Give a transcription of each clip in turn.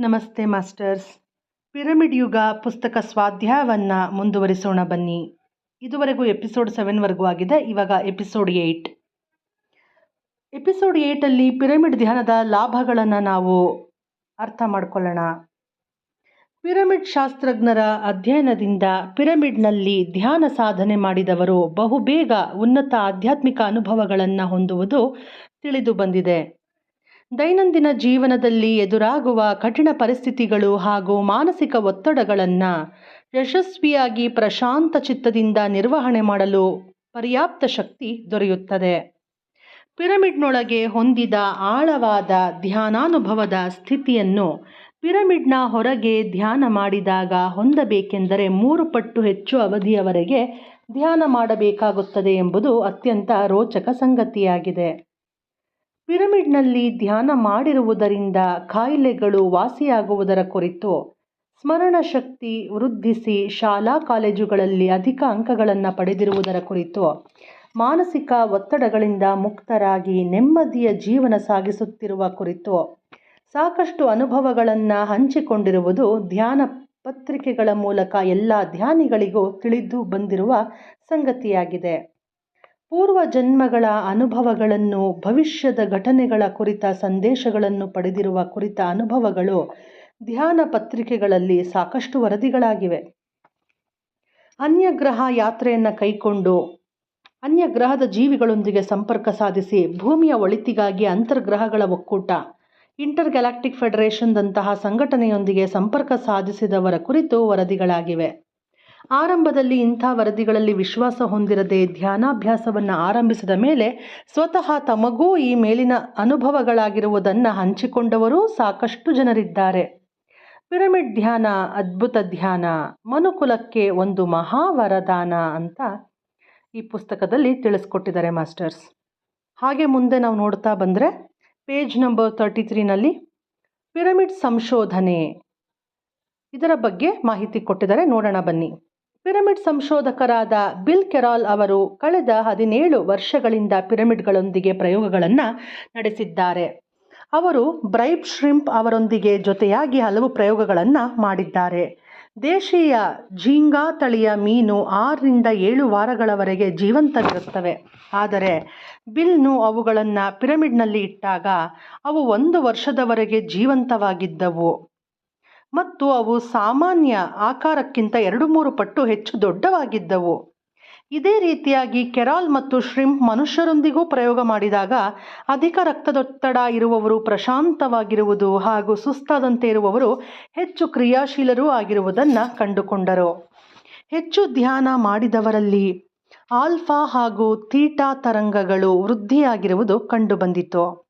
ನಮಸ್ತೆ masters. Pyramid ಯುಗ ಪುಸ್ತಕ ಸ್ವಾಧ್ಯಾಯವನ್ನು ಮುಂದುವರಿಸೋಣ ಬನ್ನಿ. ಇದುವರೆಗೂ ಎಪಿಸೋಡ್ ಸೆವೆನ್ವರೆಗೂ ಆಗಿದೆ, ಇವಾಗ ಎಪಿಸೋಡ್ ಏಯ್ಟ್ ಎಪಿಸೋಡ್ ಏಯ್ಟಲ್ಲಿ ಪಿರಮಿಡ್ ಧ್ಯಾನದ ಲಾಭಗಳನ್ನು ನಾವು ಅರ್ಥ ಮಾಡ್ಕೊಳ್ಳೋಣ. ಪಿರಮಿಡ್ ಶಾಸ್ತ್ರಜ್ಞರ ಅಧ್ಯಯನದಿಂದ ಪಿರಮಿಡ್ನಲ್ಲಿ ಧ್ಯಾನ ಸಾಧನೆ ಮಾಡಿದವರು ಬಹುಬೇಗ ಉನ್ನತ ಆಧ್ಯಾತ್ಮಿಕ ಅನುಭವಗಳನ್ನು ಹೊಂದುವುದು ತಿಳಿದು ಬಂದಿದೆ. ದೈನಂದಿನ ಜೀವನದಲ್ಲಿ ಎದುರಾಗುವ ಕಠಿಣ ಪರಿಸ್ಥಿತಿಗಳು ಹಾಗೂ ಮಾನಸಿಕ ಒತ್ತಡಗಳನ್ನು ಯಶಸ್ವಿಯಾಗಿ ಪ್ರಶಾಂತ ಚಿತ್ತದಿಂದ ನಿರ್ವಹಣೆ ಮಾಡಲು ಪರ್ಯಾಪ್ತ ಶಕ್ತಿ ದೊರೆಯುತ್ತದೆ. ಪಿರಮಿಡ್ನೊಳಗೆ ಹೊಂದಿದ ಆಳವಾದ ಧ್ಯಾನಾನುಭವದ ಸ್ಥಿತಿಯನ್ನು ಪಿರಮಿಡ್ನ ಹೊರಗೆ ಧ್ಯಾನ ಮಾಡಿದಾಗ ಹೊಂದಬೇಕೆಂದರೆ ಮೂರು ಪಟ್ಟು ಹೆಚ್ಚು ಅವಧಿಯವರೆಗೆ ಧ್ಯಾನ ಮಾಡಬೇಕಾಗುತ್ತದೆ ಎಂಬುದು ಅತ್ಯಂತ ರೋಚಕ ಸಂಗತಿಯಾಗಿದೆ. ಪಿರಮಿಡ್ನಲ್ಲಿ ಧ್ಯಾನ ಮಾಡಿರುವುದರಿಂದ ಕಾಯಿಲೆಗಳು ವಾಸಿಯಾಗುವುದರ ಕುರಿತು ಸ್ಮರಣ ಶಕ್ತಿ ವೃದ್ಧಿಸಿ ಶಾಲಾ ಕಾಲೇಜುಗಳಲ್ಲಿ ಅಧಿಕ ಅಂಕಗಳನ್ನು ಪಡೆದಿರುವುದರ ಕುರಿತು ಮಾನಸಿಕ ಒತ್ತಡಗಳಿಂದ ಮುಕ್ತರಾಗಿ ನೆಮ್ಮದಿಯ ಜೀವನ ಸಾಗಿಸುತ್ತಿರುವ ಕುರಿತು ಸಾಕಷ್ಟು ಅನುಭವಗಳನ್ನು ಹಂಚಿಕೊಂಡಿರುವುದು ಧ್ಯಾನ ಪತ್ರಿಕೆಗಳ ಮೂಲಕ ಎಲ್ಲ ಧ್ಯಾನಿಗಳಿಗೂ ತಿಳಿದು ಬಂದಿರುವ ಸಂಗತಿಯಾಗಿದೆ. ಪೂರ್ವ ಜನ್ಮಗಳ ಅನುಭವಗಳನ್ನು, ಭವಿಷ್ಯದ ಘಟನೆಗಳ ಕುರಿತ ಸಂದೇಶಗಳನ್ನು ಪಡೆದಿರುವ ಕುರಿತ ಅನುಭವಗಳು ಧ್ಯಾನ ಪತ್ರಿಕೆಗಳಲ್ಲಿ ಸಾಕಷ್ಟು ವರದಿಗಳಾಗಿವೆ. ಅನ್ಯಗ್ರಹ ಯಾತ್ರೆಯನ್ನು ಕೈಕೊಂಡು ಅನ್ಯ ಗ್ರಹದ ಜೀವಿಗಳೊಂದಿಗೆ ಸಂಪರ್ಕ ಸಾಧಿಸಿ ಭೂಮಿಯ ಒಳಿತಿಗಾಗಿ ಅಂತರ್ಗ್ರಹಗಳ ಒಕ್ಕೂಟ ಇಂಟರ್ ಗ್ಯಾಲಾಕ್ಟಿಕ್ ಫೆಡರೇಷನ್ದಂತಹ ಸಂಘಟನೆಯೊಂದಿಗೆ ಸಂಪರ್ಕ ಸಾಧಿಸಿದವರ ಕುರಿತು ವರದಿಗಳಾಗಿವೆ. ಆರಂಭದಲ್ಲಿ ಇಂಥ ವರದಿಗಳಲ್ಲಿ ವಿಶ್ವಾಸ ಹೊಂದಿರದೆ ಧ್ಯಾನಾಭ್ಯಾಸವನ್ನು ಆರಂಭಿಸಿದ ಮೇಲೆ ಸ್ವತಃ ತಮಗೂ ಈ ಮೇಲಿನ ಅನುಭವಗಳಾಗಿರುವುದನ್ನು ಹಂಚಿಕೊಂಡವರೂ ಸಾಕಷ್ಟು ಜನರಿದ್ದಾರೆ. ಪಿರಮಿಡ್ ಧ್ಯಾನ, ಅದ್ಭುತ ಧ್ಯಾನ, ಮನುಕುಲಕ್ಕೆ ಒಂದು ಮಹಾವರದಾನ ಅಂತ ಈ ಪುಸ್ತಕದಲ್ಲಿ ತಿಳಿಸ್ಕೊಟ್ಟಿದ್ದಾರೆ ಮಾಸ್ಟರ್ಸ್. ಹಾಗೆ ಮುಂದೆ ನಾವು ನೋಡ್ತಾ ಬಂದರೆ ಪೇಜ್ ನಂಬರ್ ತರ್ಟಿ ತ್ರೀನಲ್ಲಿ ಪಿರಮಿಡ್ ಸಂಶೋಧನೆ ಇದರ ಬಗ್ಗೆ ಮಾಹಿತಿ ಕೊಟ್ಟಿದ್ದಾರೆ. ನೋಡೋಣ ಬನ್ನಿ. ಪಿರಮಿಡ್ ಸಂಶೋಧಕರಾದ ಬಿಲ್ ಕೆರಾಲ್ ಅವರು ಕಳೆದ ಹದಿನೇಳು ವರ್ಷಗಳಿಂದ ಪಿರಮಿಡ್ಗಳೊಂದಿಗೆ ಪ್ರಯೋಗಗಳನ್ನು ನಡೆಸಿದ್ದಾರೆ. ಅವರು ಬ್ರೈಬ್ ಶ್ರಿಂಪ್ ಅವರೊಂದಿಗೆ ಜೊತೆಯಾಗಿ ಹಲವು ಪ್ರಯೋಗಗಳನ್ನು ಮಾಡಿದ್ದಾರೆ. ದೇಶೀಯ ಜೀಂಗಾ ತಳಿಯ ಮೀನು ಆರರಿಂದ ಏಳು ವಾರಗಳವರೆಗೆ ಜೀವಂತವಿರುತ್ತವೆ. ಆದರೆ ಬಿಲ್ನು ಅವುಗಳನ್ನು ಪಿರಮಿಡ್ನಲ್ಲಿ ಇಟ್ಟಾಗ ಅವು ಒಂದು ವರ್ಷದವರೆಗೆ ಜೀವಂತವಾಗಿದ್ದವು. ಮತ್ತು ಅವು ಸಾಮಾನ್ಯ ಆಕಾರಕ್ಕಿಂತ ಎರಡು ಮೂರು ಪಟ್ಟು ಹೆಚ್ಚು ದೊಡ್ಡವಾಗಿದ್ದವು. ಇದೇ ರೀತಿಯಾಗಿ ಕೆರಾಲ್ ಮತ್ತು ಶ್ರಿಂಪ್ ಮನುಷ್ಯರೊಂದಿಗೂ ಪ್ರಯೋಗ ಮಾಡಿದಾಗ ಅಧಿಕ ರಕ್ತದೊತ್ತಡ ಇರುವವರು ಪ್ರಶಾಂತವಾಗಿರುವುದು ಹಾಗೂ ಸುಸ್ತಾದಂತೆ ಇರುವವರು ಹೆಚ್ಚು ಕ್ರಿಯಾಶೀಲರೂ ಆಗಿರುವುದನ್ನು ಕಂಡುಕೊಂಡರು. ಹೆಚ್ಚು ಧ್ಯಾನ ಮಾಡಿದವರಲ್ಲಿ ಆಲ್ಫಾ ಹಾಗೂ ಥೀಟಾ ತರಂಗಗಳು ವೃದ್ಧಿಯಾಗಿರುವುದು ಕಂಡುಬಂದಿತು.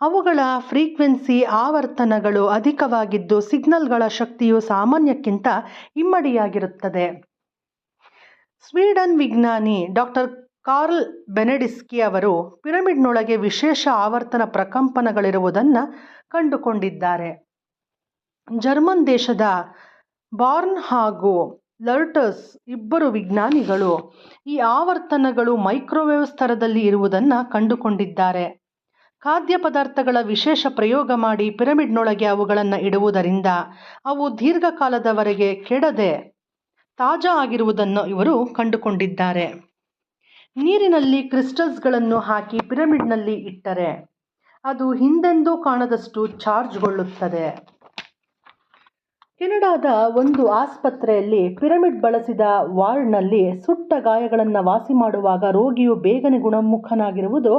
ಅವುಗಳ ಫ್ರೀಕ್ವೆನ್ಸಿ ಆವರ್ತನಗಳು ಅಧಿಕವಾಗಿದ್ದು ಸಿಗ್ನಲ್ಗಳ ಶಕ್ತಿಯು ಸಾಮಾನ್ಯಕ್ಕಿಂತ ಇಮ್ಮಡಿಯಾಗಿರುತ್ತದೆ. ಸ್ವೀಡನ್ ವಿಜ್ಞಾನಿ ಡಾಕ್ಟರ್ ಕಾರ್ಲ್ ಬೆನೆಡಿಸ್ಕಿ ಅವರು ಪಿರಮಿಡ್ನೊಳಗೆ ವಿಶೇಷ ಆವರ್ತನ ಪ್ರಕಂಪನಗಳಿರುವುದನ್ನು ಕಂಡುಕೊಂಡಿದ್ದಾರೆ. ಜರ್ಮನ್ ದೇಶದ ಬಾರ್ನ್ ಹಾಗೂ ಲರ್ಟಸ್ ಇಬ್ಬರು ವಿಜ್ಞಾನಿಗಳು ಈ ಆವರ್ತನಗಳು ಮೈಕ್ರೋವೇವ್ ಸ್ತರದಲ್ಲಿ ಇರುವುದನ್ನು ಕಂಡುಕೊಂಡಿದ್ದಾರೆ. ಖಾದ್ಯ ಪದಾರ್ಥಗಳ ವಿಶೇಷ ಪ್ರಯೋಗ ಮಾಡಿ ಪಿರಮಿಡ್ನೊಳಗೆ ಅವುಗಳನ್ನು ಇಡುವುದರಿಂದ ಅವು ದೀರ್ಘಕಾಲದವರೆಗೆ ಕೆಡದೆ ತಾಜಾ ಆಗಿರುವುದನ್ನು ಇವರು ಕಂಡುಕೊಂಡಿದ್ದಾರೆ. ನೀರಿನಲ್ಲಿ ಕ್ರಿಸ್ಟಲ್ಸ್ಗಳನ್ನು ಹಾಕಿ ಪಿರಮಿಡ್ನಲ್ಲಿ ಇಟ್ಟರೆ ಅದು ಹಿಂದೆಂದೂ ಕಾಣದಷ್ಟು ಚಾರ್ಜ್ಗೊಳ್ಳುತ್ತದೆ. ಕೆನಡಾದ ಒಂದು ಆಸ್ಪತ್ರೆಯಲ್ಲಿ ಪಿರಮಿಡ್ ಬಳಸಿದ ವಾರ್ಡ್ನಲ್ಲಿ ಸುಟ್ಟ ಗಾಯಗಳನ್ನು ವಾಸಿ ಮಾಡುವಾಗ ರೋಗಿಯು ಬೇಗನೆ ಗುಣಮುಖನಾಗಿರುವುದು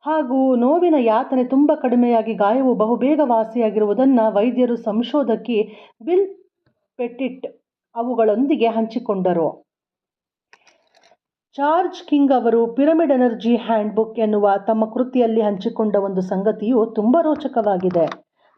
ಹಾಗೂ ನೋವಿನ ಯಾತನೆ ತುಂಬ ಕಡಿಮೆಯಾಗಿ ಗಾಯವು ಬಹುಬೇಗ ವಾಸಿಯಾಗಿರುವುದನ್ನು ವೈದ್ಯರು ಸಂಶೋಧಕಿ ಬಿಲ್ ಪೆಟಿಟ್ ಅವುಗಳೊಂದಿಗೆ ಹಂಚಿಕೊಂಡರು. ಚಾರ್ಜ್ ಕಿಂಗ್ ಅವರು ಪಿರಮಿಡ್ ಎನರ್ಜಿ ಹ್ಯಾಂಡ್ಬುಕ್ ಎನ್ನುವ ತಮ್ಮ ಕೃತಿಯಲ್ಲಿ ಹಂಚಿಕೊಂಡ ಒಂದು ಸಂಗತಿಯು ತುಂಬ ರೋಚಕವಾಗಿದೆ.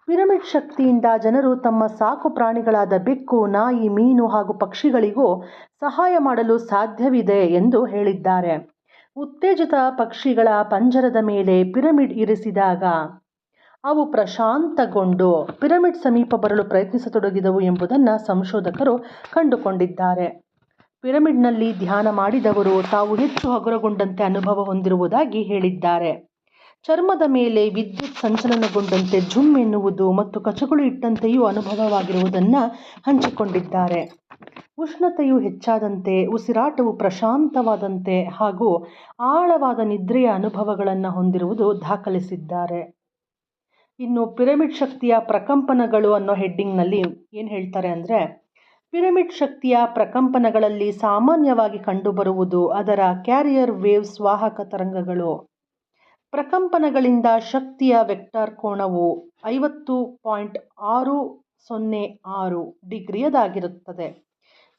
ಪಿರಮಿಡ್ ಶಕ್ತಿಯಿಂದ ಜನರು ತಮ್ಮ ಸಾಕು ಪ್ರಾಣಿಗಳಾದ ಬೆಕ್ಕು, ನಾಯಿ, ಮೀನು ಹಾಗೂ ಪಕ್ಷಿಗಳಿಗೂ ಸಹಾಯ ಮಾಡಲು ಸಾಧ್ಯವಿದೆ ಎಂದು ಹೇಳಿದ್ದಾರೆ. ಉತ್ತೇಜಿತ ಪಕ್ಷಿಗಳ ಪಂಜರದ ಮೇಲೆ ಪಿರಮಿಡ್ ಇರಿಸಿದಾಗ ಅವು ಪ್ರಶಾಂತಗೊಂಡು ಪಿರಮಿಡ್ ಸಮೀಪ ಬರಲು ಪ್ರಯತ್ನಿಸತೊಡಗಿದವು ಎಂಬುದನ್ನು ಸಂಶೋಧಕರು ಕಂಡುಕೊಂಡಿದ್ದಾರೆ. ಪಿರಮಿಡ್ನಲ್ಲಿ ಧ್ಯಾನ ಮಾಡಿದವರು ತಾವು ಹೆಚ್ಚು ಹಗುರಗೊಂಡಂತೆ ಅನುಭವ ಹೊಂದಿರುವುದಾಗಿ ಹೇಳಿದ್ದಾರೆ. ಚರ್ಮದ ಮೇಲೆ ವಿದ್ಯುತ್ ಸಂಚಲನಗೊಂಡಂತೆ ಝುಮ್ ಎನ್ನುವುದು ಮತ್ತು ಕಚಗಳು ಇಟ್ಟಂತೆಯೂ ಅನುಭವವಾಗಿರುವುದನ್ನು ಹಂಚಿಕೊಂಡಿದ್ದಾರೆ. ಉಷ್ಣತೆಯು ಹೆಚ್ಚಾದಂತೆ, ಉಸಿರಾಟವು ಪ್ರಶಾಂತವಾದಂತೆ ಹಾಗೂ ಆಳವಾದ ನಿದ್ರೆಯ ಅನುಭವಗಳನ್ನು ಹೊಂದಿರುವುದು ದಾಖಲಿಸಿದ್ದಾರೆ. ಇನ್ನು ಪಿರಮಿಡ್ ಶಕ್ತಿಯ ಪ್ರಕಂಪನಗಳು ಅನ್ನೋ ಹೆಡ್ಡಿಂಗ್ನಲ್ಲಿ ಏನು ಹೇಳ್ತಾರೆ ಅಂದರೆ, ಪಿರಮಿಡ್ ಶಕ್ತಿಯ ಪ್ರಕಂಪನಗಳಲ್ಲಿ ಸಾಮಾನ್ಯವಾಗಿ ಕಂಡುಬರುವುದು ಅದರ ಕ್ಯಾರಿಯರ್ ವೇವ್ಸ್ ವಾಹಕ ತರಂಗಗಳು. ಪ್ರಕಂಪನಗಳಿಂದ ಶಕ್ತಿಯ ವೆಕ್ಟರ್ ಕೋನವು ಐವತ್ತು ಪಾಯಿಂಟ್ ಆರು ಸೊನ್ನೆ ಆರು ಡಿಗ್ರಿಯದಾಗಿರುತ್ತದೆ.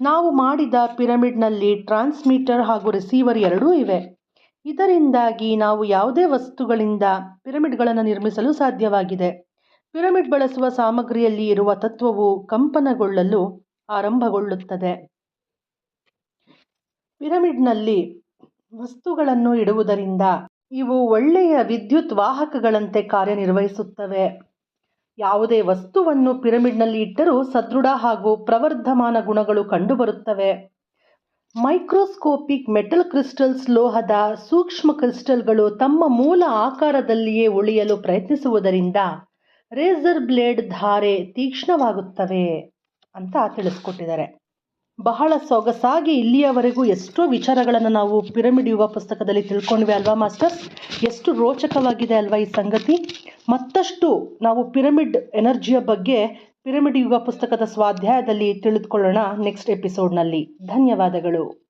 ನಾವು ಮಾಡಿದ ಪಿರಮಿಡ್ನಲ್ಲಿ ಟ್ರಾನ್ಸ್ಮೀಟರ್ ಹಾಗೂ ರಿಸೀವರ್ ಎರಡೂ ಇವೆ. ಇದರಿಂದಾಗಿ ನಾವು ಯಾವುದೇ ವಸ್ತುಗಳಿಂದ ಪಿರಮಿಡ್ಗಳನ್ನು ನಿರ್ಮಿಸಲು ಸಾಧ್ಯವಾಗಿದೆ. ಪಿರಮಿಡ್ ಬಳಸುವ ಸಾಮಗ್ರಿಯಲ್ಲಿ ಇರುವ ತತ್ವವು ಕಂಪನಗೊಳ್ಳಲು ಆರಂಭಗೊಳ್ಳುತ್ತದೆ. ಪಿರಮಿಡ್ನಲ್ಲಿ ವಸ್ತುಗಳನ್ನು ಇಡುವುದರಿಂದ ಇವು ಒಳ್ಳೆಯ ವಿದ್ಯುತ್ ವಾಹಕಗಳಂತೆ ಕಾರ್ಯನಿರ್ವಹಿಸುತ್ತವೆ. ಯಾವುದೇ ವಸ್ತುವನ್ನು ಪಿರಮಿಡ್ನಲ್ಲಿ ಇಟ್ಟರೂ ಸದೃಢ ಹಾಗೂ ಪ್ರವರ್ಧಮಾನ ಗುಣಗಳು ಕಂಡುಬರುತ್ತವೆ. ಮೈಕ್ರೋಸ್ಕೋಪಿಕ್ ಮೆಟಲ್ ಕ್ರಿಸ್ಟಲ್ಸ್ ಲೋಹದ ಸೂಕ್ಷ್ಮ ಕ್ರಿಸ್ಟಲ್ಗಳು ತಮ್ಮ ಮೂಲ ಆಕಾರದಲ್ಲಿಯೇ ಉಳಿಯಲು ಪ್ರಯತ್ನಿಸುವುದರಿಂದ ರೇಸರ್ ಬ್ಲೇಡ್ ಧಾರೆ ತೀಕ್ಷ್ಣವಾಗುತ್ತವೆ ಅಂತ ತಿಳಿಸ್ಕೊಟ್ಟಿದ್ದಾರೆ. ಬಹಳ ಸೊಗಸಾಗಿ ಇಲ್ಲಿಯವರೆಗೂ ಎಷ್ಟೋ ವಿಚಾರಗಳನ್ನು ನಾವು ಪಿರಮಿಡ್ ಯುವ ಪುಸ್ತಕದಲ್ಲಿ ತಿಳ್ಕೊಂಡ್ವಿ ಅಲ್ವಾ, ಮಾಸ್ಟರ್ಸ್? ಎಷ್ಟು ರೋಚಕವಾಗಿದೆ ಅಲ್ವಾ ಈ ಸಂಗತಿ? ಮತ್ತಷ್ಟು ನಾವು ಪಿರಮಿಡ್ ಎನರ್ಜಿಯ ಬಗ್ಗೆ ಪಿರಮಿಡ್ ಯುಗ ಪುಸ್ತಕದ ಸ್ವಾಧ್ಯಾಯದಲ್ಲಿ ತಿಳಿದುಕೊಳ್ಳೋಣ ನೆಕ್ಸ್ಟ್ ಎಪಿಸೋಡ್ನಲ್ಲಿ. ಧನ್ಯವಾದಗಳು.